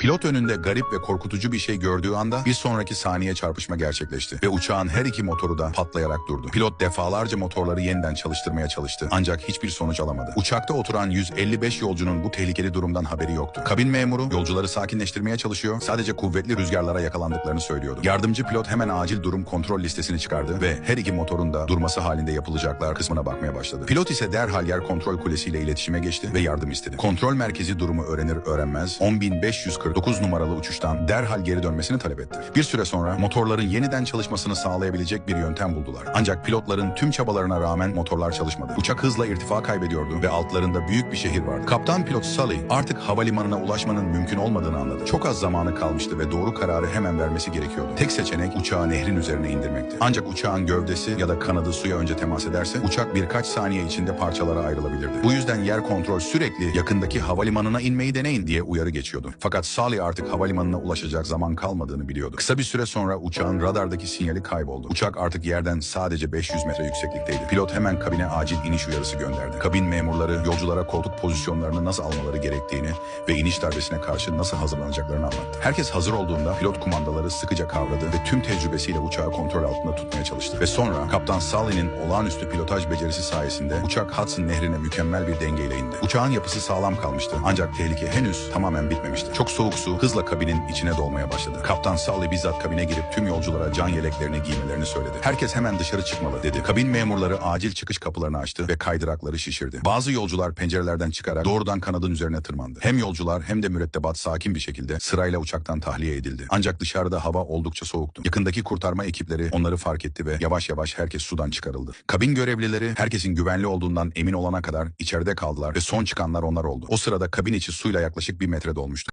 Pilot önünde garip ve korkutucu bir şey gördüğü anda bir sonraki saniye çarpışma gerçekleşti ve uçağın her iki motoru da patlayarak durdu. Pilot defalarca motorları yeniden çalıştırmaya çalıştı ancak hiçbir sonuç alamadı. Uçakta oturan 155 yolcunun bu tehlikeli durumdan haberi yoktu. Kabin memuru yolcuları sakinleştirmeye çalışıyor, sadece kuvvetli rüzgarlara yakalandıklarını söylüyordu. Yardımcı pilot hemen acil durum kontrol listesini çıkardı ve her iki motorun da durması halinde yapılacaklar kısmına bakmaya başladı. Pilot ise derhal yer kontrol kulesiyle iletişime geçti ve yardım istedi. Kontrol merkezi durumu öğrenir öğrenmez 10.549 numaralı uçuştan derhal geri dönmesini talep etti. Bir süre sonra motorların yeniden çalışmasını sağlayabilecek bir yöntem buldular. Ancak pilotların tüm çabalarına rağmen motorlar çalışmadı. Uçak hızla irtifa kaybediyordu ve altlarında büyük bir şehir vardı. Kaptan pilot Sully artık havalimanına ulaşmanın mümkün olmadığını anladı. Çok az zamanı kalmıştı ve doğru kararı hemen vermesi gerekiyordu. Tek seçenek uçağı nehrin üzerine indirmekti. Ancak uçağın gövdesi ya da kanadı suya önce temas ederse uçak birkaç saniye içinde parçalara ayrılabilirdi. Bu yüzden yer kontrol sürekli yakındaki havalimanına inmeyi deneyin diye uyarı geçiyordu. Fakat Sully artık havalimanına ulaşacak zaman kalmadığını biliyordu. Kısa bir süre sonra uçağın radardaki sinyali kayboldu. Uçak artık yerden sadece 500 metre yükseklikteydi. Pilot hemen kabine acil iniş uyarısı gönderdi. Kabin memurları yolculara koltuk pozisyonlarını nasıl almaları gerektiğini ve iniş darbesine karşı nasıl hazırlanacaklarını anlattı. Herkes hazır olduğunda pilot kumandaları sıkıca kavradı ve tüm tecrübesiyle uçağı kontrol altında tutmaya çalıştı. Ve sonra Kaptan Sully'nin olağanüstü pilotaj becerisi sayesinde uçak Hudson nehrine mükemmel bir dengeyle indi. Uçağın yapısı sağlam kalmıştı ancak tehlike henüz tamamen bitmemişti. Çok soğuk su hızla kabinin içine dolmaya başladı. Kaptan Sully bizzat kabine girip tüm yolculara can yeleklerini giymelerini söyledi. Herkes hemen dışarı çıkmalı dedi. Kabin memurları acil çıkış kapılarını açtı ve kaydırakları şişirdi. Bazı yolcular pencerelerden çıkarak doğrudan kanadın üzerine tırmandı. Hem yolcular hem de mürettebat sakin bir şekilde sırayla uçaktan tahliye edildi. Ancak dışarıda hava oldukça soğuktu. Yakındaki kurtarma ekipleri onları fark etti ve yavaş yavaş herkes sudan çıkarıldı. Kabin görevlileri herkesin güvenli olduğundan emin olana kadar içeride kaldılar ve son çıkanlar onlar oldu. O sırada kabin içi suyla yaklaşık bir metre dolmuştu.